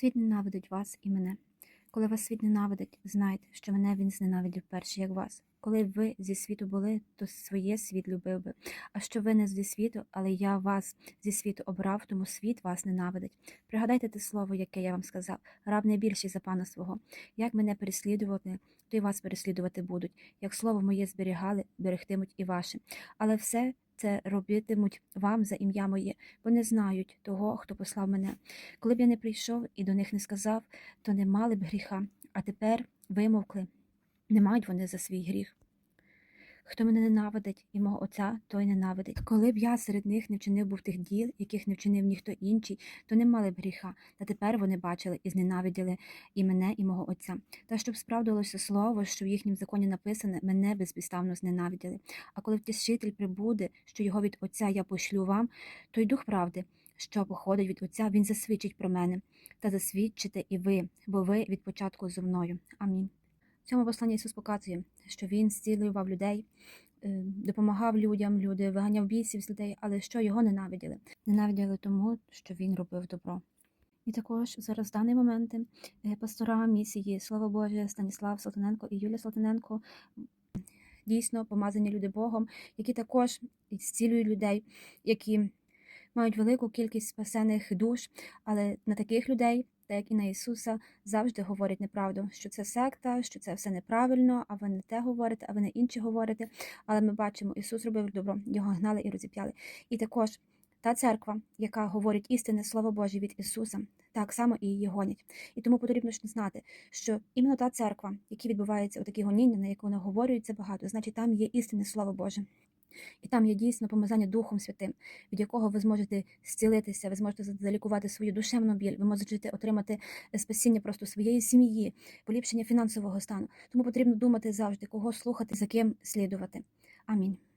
Світ ненавидить вас і мене. Коли вас світ ненавидить, знайте, що мене він зненавидів перше, як вас. Коли б ви зі світу були, то своє світ любив би. А що ви не зі світу, але я вас зі світу обрав, тому світ вас ненавидить. Пригадайте те слово, яке я вам сказав, раб не за пана свого. Як мене переслідувати, то й вас переслідувати будуть. Як слово моє зберігали, берегтимуть і ваше. Але все це робитимуть вам за ім'я моє, бо не знають того, хто послав мене. Коли б я не прийшов і до них не сказав, то не мали б гріха, а тепер вимовкли. Не мають вони за свій гріх. Хто мене ненавидить і мого Отця, той ненавидить. Коли б я серед них не вчинив був тих діл, яких не вчинив ніхто інший, то не мали б гріха. Та тепер вони бачили і зненавиділи і мене, і мого Отця. Та щоб справдилося слово, що в їхнім законі написане, мене безпідставно зненавиділи. А коли втішитель прибуде, що його від Отця я пошлю вам, то й дух правди, що походить від Отця, він засвідчить про мене, та засвідчите і ви, бо ви від початку зо мною. Амінь. В цьому посланні Ісус показує, що Він зцілював людей, е, допомагав людям, люди виганяв бісів з людей, але що його ненавиділи? Ненавиділи тому, що він робив добро. І також зараз в даний момент е, пастора місії Слово Боже Станіслав Салтаненко і Юлія Салтаненко дійсно помазані люди Богом, які також зцілюють людей, які мають велику кількість спасених душ, але на таких людей, так як і на Ісуса, завжди говорять неправду, що це секта, що це все неправильно, а ви не те говорите, а ви не інше говорите. Але ми бачимо, Ісус робив добро, його гнали і розіп'яли. І також та церква, яка говорить істинне Слово Боже від Ісуса, так само і її гонять. І тому потрібно знати, що іменно та церква, які відбуваються у такі гоніння, на яку наговорюється багато, значить там є істинне Слово Боже. І там є дійсно помазання Духом Святим, від якого ви зможете зцілитися, ви зможете залікувати свою душевну біль, ви можете отримати спасіння просто своєї сім'ї, поліпшення фінансового стану. Тому потрібно думати завжди, кого слухати, за ким слідувати. Амінь.